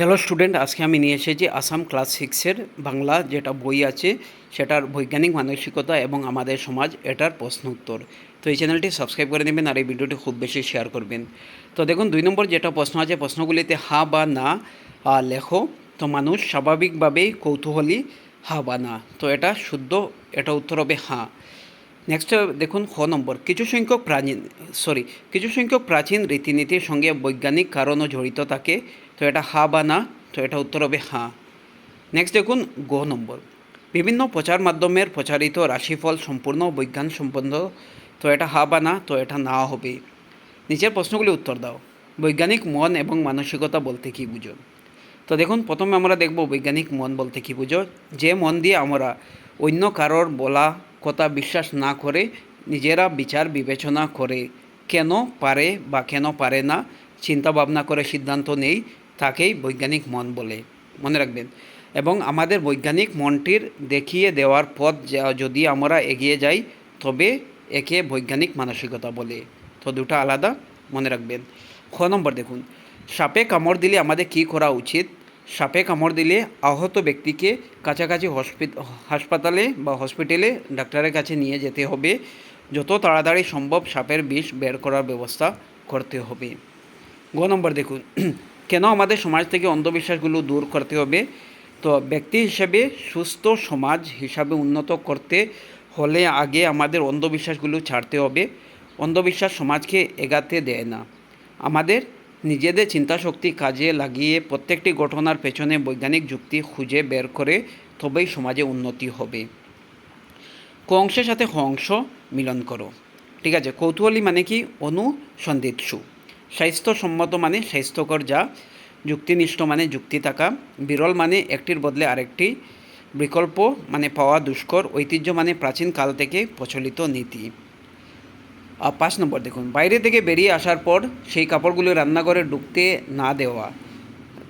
Hello student আজকে আমি নিয়ে এসেছি আসাম ক্লাস সিক্সের বাংলা যেটা বই আছে, সেটার বৈজ্ঞানিক মানসিকতা এবং আমাদের সমাজ এটার প্রশ্ন উত্তর। তো এই চ্যানেলটি সাবস্ক্রাইব করে নেবেন আর এই ভিডিওটি খুব বেশি শেয়ার করবেন। তো দেখুন, দুই নম্বর যেটা প্রশ্ন আছে, প্রশ্নগুলিতে হা বা না লেখো। তো মানুষ স্বাভাবিকভাবেই কৌতূহলী, হা বা না। তো এটা শুদ্ধ, এটা উত্তর হবে হ্যাঁ নেক্সট দেখুন, খ নম্বর। কিছু সংখ্যক প্রাচীন সরি কিছু সংখ্যক প্রাচীন রীতিনীতির সঙ্গে বৈজ্ঞানিক কারণও জড়িত থাকে। তো এটা হা বা না, তো এটা উত্তর হবে হ্যাঁ নেক্সট দেখুন, গ নম্বর। বিভিন্ন প্রচার মাধ্যমের প্রচারিত রাশিফল সম্পূর্ণ বৈজ্ঞান সম্পন্ন, তো এটা হা বা না, তো এটা না হবে। নিচের প্রশ্নগুলি উত্তর দাও। বৈজ্ঞানিক মন এবং মানসিকতা বলতে কী বুঝো? তো দেখুন, প্রথমে আমরা দেখব বৈজ্ঞানিক মন বলতে কী বুঝো? যে মন দিয়ে আমরা অন্য কারোর বলা কথা বিশ্বাস না করে নিজেরা বিচার বিবেচনা করে কেন পারে বা কেন পারে না চিন্তা ভাবনা করে সিদ্ধান্ত নেই তাকেই বৈজ্ঞানিক মন বলে মনে রাখবেন। এবং আমাদের বৈজ্ঞানিক মনটির দেখিয়ে দেওয়ার পথ যদি আমরা এগিয়ে যাই, তবে একে বৈজ্ঞানিক মানসিকতা বলে। তো দুটো আলাদা, মনে রাখবেন। খ নম্বর দেখুন, সাপে কামড় দিলে আমাদের কী করা উচিত? সাপে কামড় দিলে আহত ব্যক্তিকে কাছাকাছি হাসপাতালে বা হসপিটালে ডাক্তারের কাছে নিয়ে যেতে হবে। যত তাড়াতাড়ি সম্ভব সাপের বিষ বের করার ব্যবস্থা করতে হবে। গ নম্বর দেখুন কেন আমাদের সমাজ থেকে অন্ধবিশ্বাসগুলো দূর করতে হবে? তো ব্যক্তি হিসেবে সুস্থ সমাজ হিসাবে উন্নত করতে হলে আগে আমাদের অন্ধবিশ্বাসগুলো ছাড়তে হবে। অন্ধবিশ্বাস সমাজকে এগাতে দেয় না। আমাদের নিজেদের চিন্তাশক্তি কাজে লাগিয়ে প্রত্যেকটি ঘটনার পেছনে বৈজ্ঞানিক যুক্তি খুঁজে বের করে তবেই সমাজে উন্নতি হবে। ক অংশের সাথে হ অংশ মিলন করো। ঠিক আছে, কৌতূহলী মানে কি? অনুসন্ধিৎসু। স্বাস্থ্যসম্মত মানে স্বাস্থ্যকর যা, যুক্তিনিষ্ঠ মানে যুক্তি থাকা, বিরল মানে একটির বদলে আরেকটি, বিকল্প মানে পাওয়া দুষ্কর, ঐতিহ্য মানে প্রাচীন কাল থেকে প্রচলিত নীতি। আর পাঁচ নম্বর দেখুন, বাইরে থেকে বেরিয়ে আসার পর সেই কাপড়গুলো রান্নাঘরে ঢুকতে না দেওয়া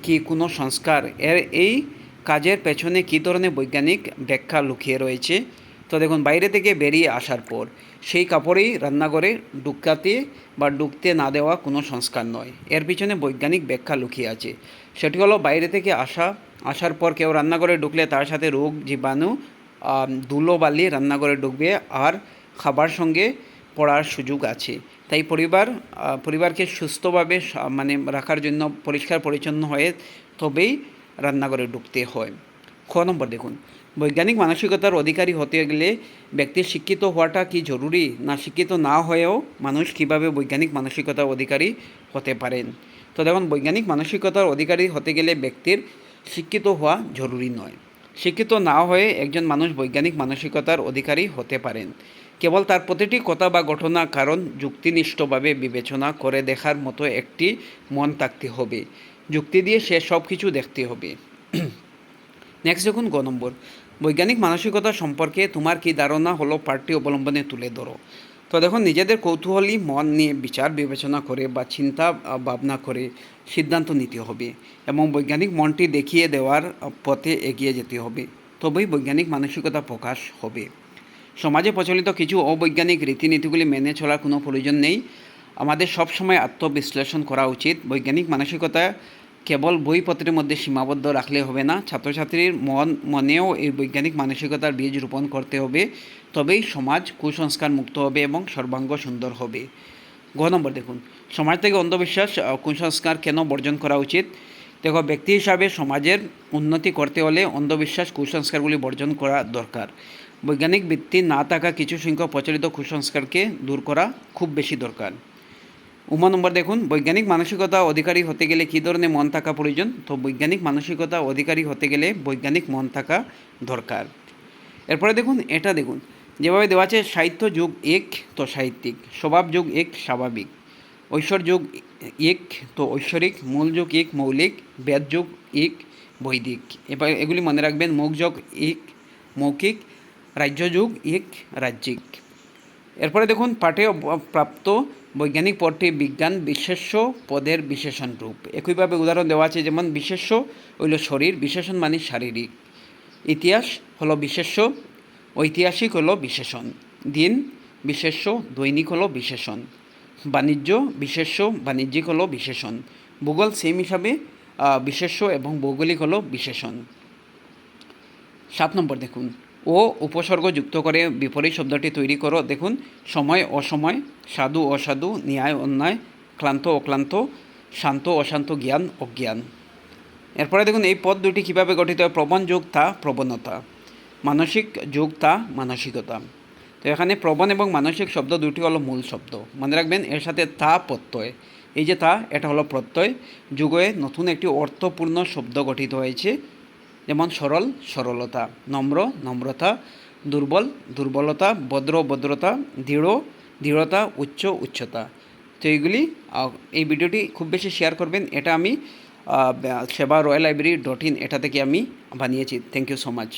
কি কোনো সংস্কার? এর এই কাজের পেছনে কী ধরনের বৈজ্ঞানিক ব্যাখ্যা লুকিয়ে রয়েছে? তো দেখুন, বাইরে থেকে বেরিয়ে আসার পর সেই কাপড়েই রান্নাঘরে ডুকাতে বা ডুকতে না দেওয়া কোনো সংস্কার নয়। এর পিছনে বৈজ্ঞানিক ব্যাখ্যা লুকিয়ে আছে। সেটি হলো, বাইরে থেকে আসা, আসার পর কেউ রান্নাঘরে ঢুকলে তার সাথে রোগ, জীবাণু ধুলো বালি রান্নাঘরে ঢুকবে আর খাবার সঙ্গে পড়ার সুযোগ আছে। তাই পরিবার পরিবারকে সুস্থভাবে মানে রাখার জন্য পরিষ্কার পরিচ্ছন্ন হয়ে তবেই রান্নাঘরে ঢুকতে হয়। খ নম্বর দেখুন বৈজ্ঞানিক মানসিকতার অধিকারী হতে গেলে ব্যক্তির শিক্ষিত হওয়াটা কি জরুরি? না শিক্ষিত না হয়েও মানুষ কীভাবে বৈজ্ঞানিক মানসিকতার অধিকারী হতে পারেন? তো দেখুন, বৈজ্ঞানিক মানসিকতার অধিকারী হতে গেলে ব্যক্তির শিক্ষিত হওয়া জরুরি নয়। শিক্ষিত না হয়ে একজন মানুষ বৈজ্ঞানিক মানসিকতার অধিকারী হতে পারেন। কেবল তার প্রতিটি কথা বা ঘটনা, কারণ, যুক্তিনিষ্ঠভাবে বিবেচনা করে দেখার মতো একটি মন থাকতে হবে। যুক্তি দিয়ে সে সব কিছু দেখতে হবে। নেক্সট দেখুন, গ নম্বর। বৈজ্ঞানিক মানসিকতা সম্পর্কে তোমার কি ধারণা হলো? পার্টি অবলম্বনে তুলে ধরো। তো দেখুন, নিজেদের কৌতূহলী মন নিয়ে বিচার, বিবেচনা করে বা চিন্তা ভাবনা করে সিদ্ধান্ত নিতে হবে এবং বৈজ্ঞানিক মনটি দেখিয়ে দেওয়ার পথে এগিয়ে যেতে হবে। তবেই বৈজ্ঞানিক মানসিকতা প্রকাশ হবে। সমাজে প্রচলিত কিছু অবৈজ্ঞানিক রীতিনীতিগুলি মেনে চলার কোনো প্রয়োজন নেই। আমাদের সবসময় আত্মবিশ্লেষণ করা উচিত। বৈজ্ঞানিক মানসিকতা কেবল বইপত্রের মধ্যে সীমাবদ্ধ রাখলে হবে না। ছাত্রছাত্রীর মন, মনেও এই বৈজ্ঞানিক মানসিকতার বীজ রোপণ করতে হবে। তবেই সমাজ কুসংস্কার মুক্ত হবে এবং সর্বাঙ্গ সুন্দর হবে। গ নম্বর দেখুন। সমাজ থেকে অন্ধবিশ্বাস কুসংস্কার কেন বর্জন করা উচিত? দেখো, ব্যক্তি হিসাবে সমাজের উন্নতি করতে হলে অন্ধবিশ্বাস, কুসংস্কারগুলি বর্জন করা দরকার। বৈজ্ঞানিক ভিত্তি না থাকা কিছু সংখ্যক প্রচলিত কুসংস্কারকে দূর করা খুব বেশি দরকার। উমা নম্বর দেখুন, বৈজ্ঞানিক মানসিকতা অধিকারী হতে গেলে কী ধরনের মন থাকা প্রয়োজন? তো বৈজ্ঞানিক মানসিকতা অধিকারী হতে গেলে বৈজ্ঞানিক মন থাকা দরকার। এরপরে দেখুন, এটা দেখুন, যেভাবে দেওয়া আছে, সাহিত্য যুগ এক, তো সাহিত্যিক, স্বভাব যুগ এক, স্বাভাবিক। ঐশ্বর যুগ এক, তো ঐশ্বরিক, মূল যুগ এক, মৌলিক, বেদ যুগ এক, বৈদিক। এবার এগুলি মনে রাখবেন মুখ যুগ এক, মৌখিক, রাজ্য যুগ এক, রাজ্যিক। এরপরে দেখুন, পাঠে প্রাপ্ত বৈজ্ঞানিক পদটি বিজ্ঞান বিশেষ্য পদের বিশেষণ রূপ। একইভাবে উদাহরণ দেওয়া আছে যেমন বিশেষ্য হইল শরীর, বিশেষণ মানে শারীরিক। ইতিহাস হলো বিশেষ্য, ঐতিহাসিক হলো বিশেষণ। দিন বিশেষ্য, দৈনিক হলো বিশেষণ। বাণিজ্য বিশেষ্য, বাণিজ্যিক হলো বিশেষণ। ভূগোল সেম হিসাবে বিশেষ্য এবং ভৌগোলিক হলো বিশেষণ। সাত নম্বর দেখুন। ও উপসর্গ যুক্ত করে বিপরীত শব্দটি তৈরি করো। দেখুন, সময়, অসময়, সাধু, অসাধু, ন্যায়, অন্যায়, ক্লান্ত, অক্লান্ত, শান্ত, অশান্ত, জ্ঞান, অজ্ঞান। এরপরে দেখুন, এই পদ দুটি কীভাবে গঠিত? হয় প্রবণ যোগ তা প্রবণতা। মানসিক যোগ তা মানসিকতা। তো এখানে প্রবণ এবং মানসিক শব্দ দুটি হলো মূল শব্দ। মনে রাখবেন, এর সাথে তা প্রত্যয়। এই যে তা, এটা হলো প্রত্যয়। যুগে নতুন একটি অর্থপূর্ণ শব্দ গঠিত হয়েছে। যেমন সরল, সরলতা, নম্র, নম্রতা, দুর্বল, দুর্বলতা, ভদ্র, ভদ্রতা, দৃঢ়, দৃঢ়তা, উচ্চ, উচ্চতা। তো এইগুলি এই ভিডিওটি খুব বেশি শেয়ার করবেন, এটা আমি সেবা রয়্যাল লাইব্রেরি ডট ইন এটা থেকে আমি বানিয়েছি। Thank you so much